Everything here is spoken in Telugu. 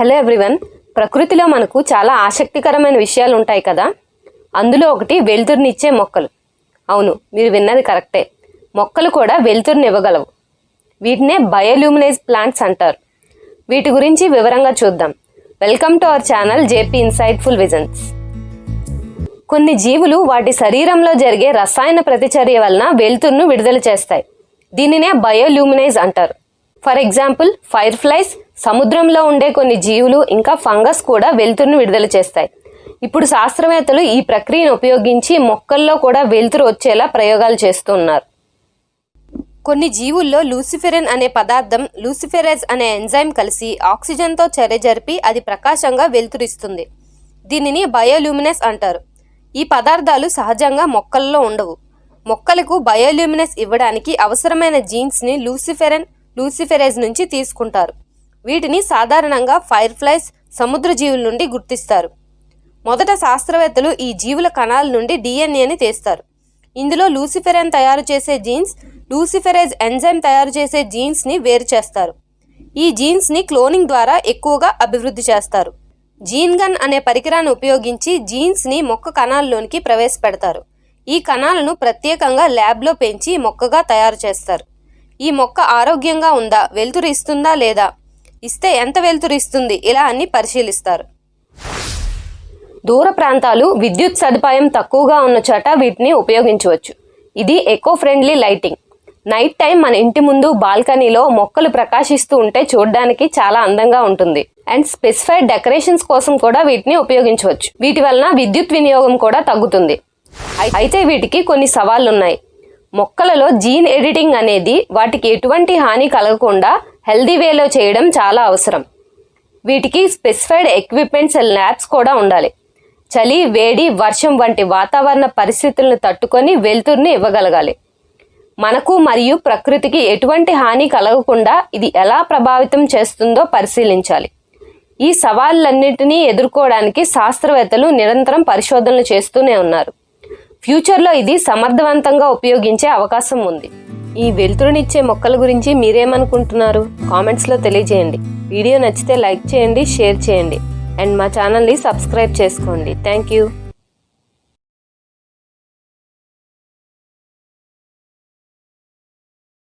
Hello everyone. ప్రకృతిలో మనకు చాలా ఆసక్తికరమైన విషయాలు ఉంటాయి కదా? అందులో ఒకటి వెలుతురునిచ్చే మొక్కలు. అవును మీరు విన్నది కరెక్టే. మొక్కలు కూడా వెలుతురుని ఇవ్వగలవు వీటినే బయోల్యూమినైజ్ ప్లాంట్స్ అంటారు. వీటి గురించి వివరంగా చూద్దాం. Welcome to our channel JP insightful visions. కొన్ని జీవులు వాటి శరీరంలో జరిగే రసాయన ప్రతిచర్య వలన వెలుతురును విడుదల చేస్తాయి. దీనినే బయోల్యూమినైజ్ అంటారు. ఫర్ ఎగ్జాంపుల్ ఫైర్ ఫ్లైస్ సముద్రంలో ఉండే కొన్ని జీవులు ఇంకా ఫంగస్ కూడా వెలుతురును విడుదల చేస్తాయి. ఇప్పుడు శాస్త్రవేత్తలు ఈ ప్రక్రియను ఉపయోగించి మొక్కల్లో కూడా వెలుతురు వచ్చేలా ప్రయోగాలు చేస్తున్నారు. కొన్ని జీవుల్లో లూసిఫెరిన్ అనే పదార్థం లూసిఫెరేజ్ అనే ఎంజైమ్ కలిసి ఆక్సిజన్తో చర్య జరిపి అది ప్రకాశంగా వెలుతురిస్తుంది. దీనిని బయోల్యూమినెస్ అంటారు. ఈ పదార్థాలు సహజంగా మొక్కల్లో ఉండవు. మొక్కలకు బయోల్యూమినెస్ ఇవ్వడానికి అవసరమైన జీన్స్ని లూసిఫెరన్ లూసిఫెరేజ్ నుంచి తీసుకుంటారు. వీటిని సాధారణంగా ఫైర్ ఫ్లైస్ సముద్ర జీవుల నుండి గుర్తిస్తారు. మొదట శాస్త్రవేత్తలు ఈ జీవుల కణాల నుండి డిఎన్ఏని తీస్తారు. ఇందులో లూసిఫెరన్ తయారు చేసే జీన్స్ లూసిఫెరేజ్ ఎంజైమ్ తయారు చేసే జీన్స్ని వేరు చేస్తారు. ఈ జీన్స్ని క్లోనింగ్ ద్వారా ఎక్కువగా అభివృద్ధి చేస్తారు. జీన్ గన్ అనే పరికరాన్ని ఉపయోగించి జీన్స్ని మొక్క కణాల్లోనికి ప్రవేశపెడతారు. ఈ కణాలను ప్రత్యేకంగా ల్యాబ్లో పెంచి మొక్కగా తయారు చేస్తారు. ఈ మొక్క ఆరోగ్యంగా ఉందా? వెలుతురు ఇస్తుందా లేదా? ఇస్తే ఎంత వెలుతురు ఇస్తుంది? ఇలా అన్ని పరిశీలిస్తారు. దూర ప్రాంతాలు విద్యుత్ సదుపాయం తక్కువగా ఉన్న చోట వీటిని ఉపయోగించవచ్చు. ఇది eco friendly lighting night time మన ఇంటి ముందు బాల్కనీలో మొక్కలు ప్రకాశిస్తూ ఉంటే చూడడానికి చాలా అందంగా ఉంటుంది. అండ్ స్పెసిఫైడ్ డెకరేషన్స్ కోసం కూడా వీటిని ఉపయోగించవచ్చు. వీటి వలన విద్యుత్ వినియోగం కూడా తగ్గుతుంది. అయితే వీటికి కొన్ని సవాళ్ళు ఉన్నాయి మొక్కలలో జీన్ ఎడిటింగ్ అనేది వాటికి ఎటువంటి హాని కలగకుండా హెల్దీ వేలో చేయడం చాలా అవసరం. వీటికి స్పెసిఫైడ్ ఎక్విప్మెంట్స్ అండ్ ల్యాబ్స్ కూడా ఉండాలి. చలి వేడి వర్షం వంటి వాతావరణ పరిస్థితులను తట్టుకొని వెలుతురుని ఇవ్వగలగాలి. మనకు మరియు ప్రకృతికి ఎటువంటి హాని కలగకుండా ఇది ఎలా ప్రభావితం చేస్తుందో పరిశీలించాలి. ఈ సవాళ్ళన్నింటినీ ఎదుర్కోవడానికి శాస్త్రవేత్తలు నిరంతరం పరిశోధనలు చేస్తూనే ఉన్నారు. ఫ్యూచర్లో ఇది సమర్థవంతంగా ఉపయోగించే అవకాశం ఉంది. ఈ వెలుతురునిచ్చే మొక్కల గురించి మీరేమనుకుంటున్నారు? కామెంట్స్లో తెలియజేయండి. వీడియో నచ్చితే లైక్ చేయండి షేర్ చేయండి. అండ్ మా ఛానల్ని సబ్స్క్రైబ్ చేసుకోండి. Thank you.